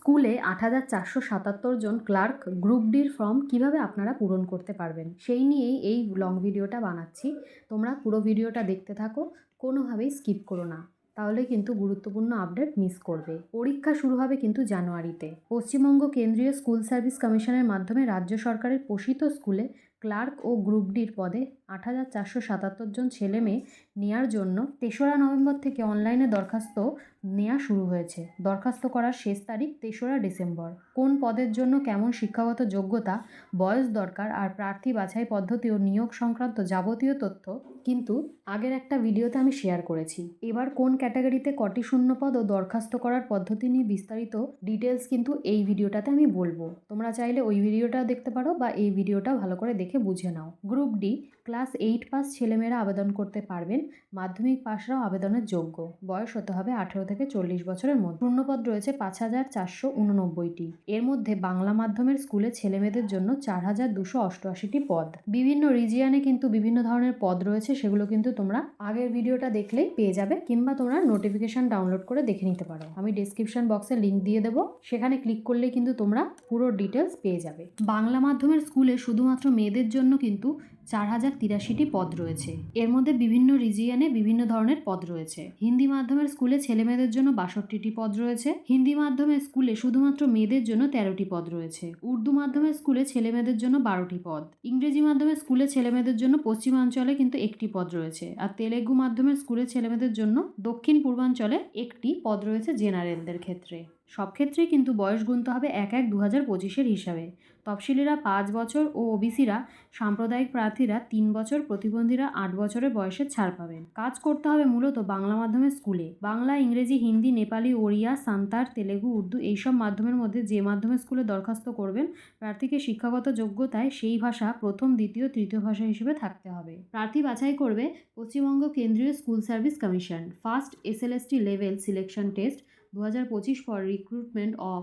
স্কুলে আট হাজার চারশো সাতাত্তর জন ক্লার্ক গ্রুপ ডির ফর্ম কীভাবে আপনারা পূরণ করতে পারবেন? সেই নিয়েই এই লং ভিডিওটা বানাচ্ছি। তোমরা পুরো ভিডিওটা দেখতে থাকো, কোনোভাবেই স্কিপ করো না। তাহলে কিন্তু গুরুত্বপূর্ণ আপডেট মিস করবে। পরীক্ষা শুরু হবে কিন্তু জানুয়ারিতে। পশ্চিমবঙ্গ কেন্দ্রীয় স্কুল সার্ভিস কমিশনের মাধ্যমে রাজ্য সরকারের পোষিত স্কুলে ক্লার্ক ও গ্রুপ ডির পদে আট হাজার চারশো সাতাত্তর জন ছেলে মেয়ে নেওয়ার জন্য তেসরা নভেম্বর থেকে অনলাইনে দরখাস্ত নেওয়া শুরু হয়েছে। দরখাস্ত করার শেষ তারিখ তেসরা ডিসেম্বর। কোন পদের জন্য কেমন শিক্ষাগত যোগ্যতা, বয়স দরকার আর প্রার্থী বাছাই পদ্ধতি ও নিয়োগ সংক্রান্ত যাবতীয় তথ্য কিন্তু আগের একটা ভিডিওতে আমি শেয়ার করেছি। এবার কোন ক্যাটাগরিতে কটি শূন্যপদ ও দরখাস্ত করার পদ্ধতি নিয়ে বিস্তারিত ডিটেলস কিন্তু এই ভিডিওটাতে আমি বলব। তোমরা চাইলে ওই ভিডিওটা দেখতে পারো বা এই ভিডিওটা ভালো করে দেখে বুঝে নাও। Group D, class eight pass ছেলেমেয়েরা আবেদন করতে পারবেন। মাধ্যমিক পাশরাও আবেদনের যোগ্য। বয়স হতে হবে আঠেরো থেকে চল্লিশ বছরের মধ্যে। শূন্যপদ রয়েছে পাঁচ হাজার চারশো উননব্বইটি। এর মধ্যে বাংলা মাধ্যমের স্কুলে ছেলেমেয়েদের জন্য চার হাজার দুশো অষ্টআশিটি পদ। বিভিন্ন রিজিয়ানে কিন্তু বিভিন্ন ধরনের পদ রয়েছে, সেগুলো কিন্তু তোমরা আগের ভিডিওটা দেখলেই পেয়ে যাবে, কিংবা তোমরা নোটিফিকেশন ডাউনলোড করে দেখে নিতে পারো। আমি ডিসক্রিপশন বক্সে লিঙ্ক দিয়ে দেবো, সেখানে ক্লিক করলেই কিন্তু তোমরা পুরো ডিটেলস পেয়ে যাবে। বাংলা মাধ্যমের স্কুলে শুধুমাত্র মেয়েদের জন্য কিন্তু চার হাজার তিরাশিটি পদ রয়েছে। এর মধ্যে বিভিন্ন রিজিয়ানে বিভিন্ন ধরনের পদ রয়েছে। হিন্দি মাধ্যমের স্কুলে ছেলে মেয়েদের জন্য বাষট্টিটি পদ রয়েছে। হিন্দি মাধ্যমের স্কুলে শুধুমাত্র মেয়েদের জন্য তেরোটি পদ রয়েছে। উর্দু মাধ্যমের স্কুলে ছেলে মেয়েদের জন্য বারোটি পদ। ইংরেজি মাধ্যমের স্কুলে ছেলে মেয়েদের জন্য পশ্চিমাঞ্চলে কিন্তু একটি পদ রয়েছে। আর তেলেগু মাধ্যমের স্কুলে ছেলে মেয়েদের জন্য দক্ষিণ পূর্বাঞ্চলে একটি পদ রয়েছে জেনারেলদের ক্ষেত্রে। সব ক্ষেত্রেই কিন্তু বয়স গুনতে হবে এক এক দু হাজার পঁচিশের হিসাবে। তফসিলিরা পাঁচ বছর ও ওবিসিরা, সাম্প্রদায়িক প্রার্থীরা তিন বছর, প্রতিবন্ধীরা আট বছরের বয়সের ছাড় পাবেন। কাজ করতে হবে মূলত বাংলা মাধ্যমের স্কুলে। বাংলা, ইংরেজি, হিন্দি, নেপালি, ওড়িয়া সান্তার তেলেগু, উর্দু এইসব মাধ্যমের মধ্যে যে মাধ্যমে স্কুলে দরখাস্ত করবেন, প্রার্থীকে শিক্ষাগত যোগ্যতায় সেই ভাষা প্রথম, দ্বিতীয়, তৃতীয় ভাষা হিসেবে থাকতে হবে। প্রার্থী বাছাই করবে পশ্চিমবঙ্গ কেন্দ্রীয় school service commission. First SLST level selection test দু হাজার পঁচিশ for recruitment of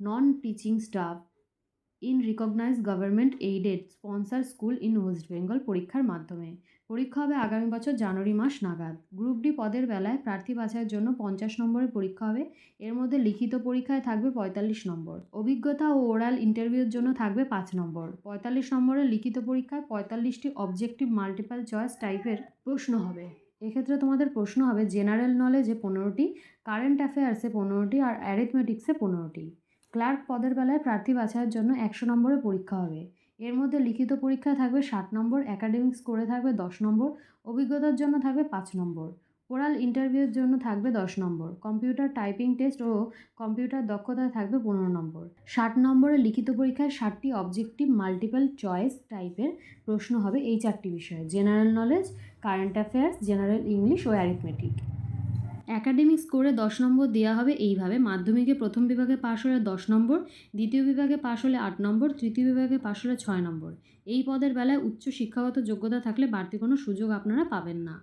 non teaching staff in recognise government aided sponsor school in West Bengal পরীক্ষার মাধ্যমে। পরীক্ষা হবে আগামী বছর জানুয়ারি মাস নাগাদ। গ্রুপ ডি পদের বেলায় প্রার্থী বাছাইয়ের জন্য পঞ্চাশ নম্বরের পরীক্ষা হবে। এর মধ্যে লিখিত পরীক্ষায় থাকবে পঁয়তাল্লিশ নম্বর। অভিজ্ঞতা ও ওরাল ইন্টারভিউর জন্য থাকবে পাঁচ নম্বর। পঁয়তাল্লিশ নম্বরের লিখিত পরীক্ষায় পঁয়তাল্লিশটি অবজেক্টিভ মাল্টিপাল চয়েস টাইপের প্রশ্ন হবে। এক্ষেত্রে তোমাদের প্রশ্ন হবে জেনারেল নলেজে পনেরোটি কারেন্ট অ্যাফেয়ার্সে পনেরোটি, আর অ্যারিথমেটিক্সে পনেরোটি। ক্লার্ক পদের বেলায় প্রার্থী বাছাইয়ের জন্য একশো নম্বরের পরীক্ষা হবে। এর মধ্যে লিখিত পরীক্ষা থাকবে ষাট নম্বর অ্যাকাডেমিক স্কোরে থাকবে দশ নম্বর, অভিজ্ঞতার জন্য থাকবে পাঁচ নম্বর। ওরাল ইন্টারভিউর জন্য থাকবে দশ নম্বর। কম্পিউটার টাইপিং টেস্ট ও কম্পিউটার দক্ষতায় থাকবে পনেরো নম্বর। ষাট নম্বরের লিখিত পরীক্ষায় ষাটটি অবজেক্টিভ মাল্টিপল চয়েস টাইপের প্রশ্ন হবে এই চারটি বিষয়ে। General knowledge, current affairs, general English ও অ্যারিথমেটিক। অ্যাকাডেমিক স্কোরে দশ নম্বর দেওয়া হবে এইভাবে। মাধ্যমিকে প্রথম বিভাগে পাশ হলে দশ নম্বর, দ্বিতীয় বিভাগে পাশ হলে আট নম্বর, তৃতীয় বিভাগে পাশ হলে ছয় নম্বর। এই পদের বেলায় উচ্চ শিক্ষাগত যোগ্যতা থাকলে বাড়তি কোনো সুযোগ আপনারা পাবেন না।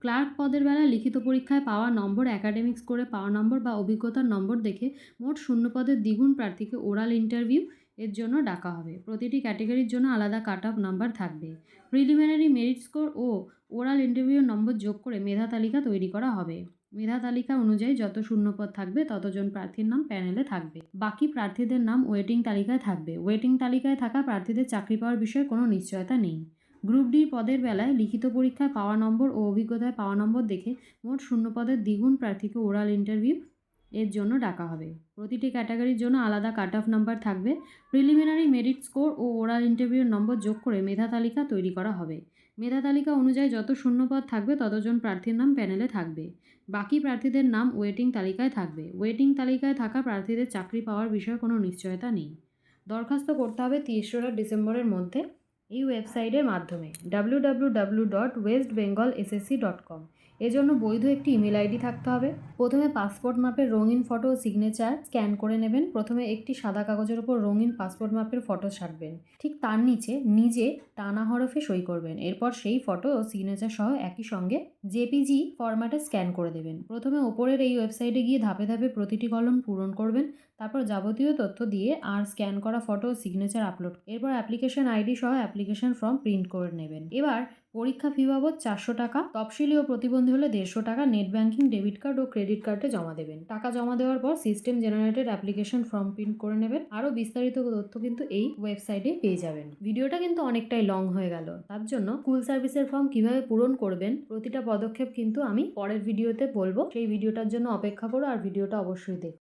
ক্লার্ক পদের বেলা লিখিত পরীক্ষায় পাওয়া নম্বর অ্যাকাডেমিক স্কোরে পাওয়া নম্বর বা অভিজ্ঞতার নম্বর দেখে মোট শূন্য পদের দ্বিগুণ প্রার্থীকে ওরাল ইন্টারভিউ এর জন্য ডাকা হবে। প্রতিটি ক্যাটেগরির জন্য আলাদা কাট অফ নাম্বার থাকবে। প্রিলিমিনারি মেরিট স্কোর ও ওরাল ইন্টারভিউর নম্বর যোগ করে মেধা তালিকা তৈরি করা হবে। মেধা তালিকা অনুযায়ী যত শূন্যপদ থাকবে, ততজন প্রার্থীর নাম প্যানেলে থাকবে। বাকি প্রার্থীদের নাম ওয়েটিং তালিকায় থাকবে। ওয়েটিং তালিকায় থাকা প্রার্থীদের চাকরি পাওয়ার বিষয়ে কোনো নিশ্চয়তা নেই। গ্রুপ ডি পদের বেলায় লিখিত পরীক্ষায় পাওয়া নম্বর ও অভিজ্ঞতায় পাওয়া নম্বর দেখে মোট শূন্য পদের দ্বিগুণ প্রার্থীকে ওরাল ইন্টারভিউ এর জন্য ডাকা হবে। প্রতিটি ক্যাটাগরির জন্য আলাদা কাট অফ নাম্বার থাকবে। প্রিলিমিনারি মেরিট স্কোর ও ওরাল ইন্টারভিউর নম্বর যোগ করে মেধা তালিকা তৈরি করা হবে। মেধা তালিকা অনুযায়ী যত শূন্যপদ থাকবে, ততজন প্রার্থীর নাম প্যানেলে থাকবে। বাকি প্রার্থীদের নাম ওয়েটিং তালিকায় থাকবে। ওয়েটিং তালিকায় থাকা প্রার্থীদের চাকরি পাওয়ার বিষয়ে কোনো নিশ্চয়তা নেই। দরখাস্ত করতে হবে তেসরা ডিসেম্বরের মধ্যে। এই ওয়েবসাইটের মাধ্যমে W W W dot West Bengal SSC dot com এজন্য বৈধ একটি ইমেল আইডি থাকতে হবে। প্রথমে পাসপোর্ট মাপের রঙিন ফটো ও সিগনেচার স্ক্যান করে নেবেন। প্রথমে একটি সাদা কাগজের ওপর রঙিন পাসপোর্ট মাপের ফটো ছাড়বেন ঠিক তার নিচে নিজে টানা হরফে সই করবেন। এরপর সেই ফটো ও সিগনেচার সহ একই সঙ্গে জেপিজি ফরম্যাটে স্ক্যান করে দেবেন। প্রথমে ওপরের এই ওয়েবসাইটে গিয়ে ধাপে ধাপে প্রতিটি কলম পূরণ করবেন। তারপর যাবতীয় তথ্য দিয়ে আর স্ক্যান করা ফটো সিগনেচার আপলোড এরপর অ্যাপ্লিকেশন আইডি সহ অ্যাপ্লিকেশন ফর্ম প্রিন্ট করে নেবেন। এবার পরীক্ষা ফি বাবদ চারশো টাকা, তফসিলি ও প্রতিবন্ধী হলে দেড়শো টাকা নেট ব্যাংকিং ডেবিট কার্ড ও ক্রেডিট কার্ডে জমা দেবেন। টাকা জমা দেওয়ার পর system generated application form print করে নেবেন। আরও বিস্তারিত তথ্য কিন্তু এই ওয়েবসাইটে পেয়ে যাবেন। ভিডিওটা কিন্তু অনেকটাই লং হয়ে গেল। তার জন্য স্কুল সার্ভিসের ফর্ম কীভাবে পূরণ করবেন, প্রতিটা পদক্ষেপ কিন্তু আমি পরের ভিডিওতে বলব। সেই ভিডিওটার জন্য অপেক্ষা করো আর ভিডিওটা অবশ্যই দেখো।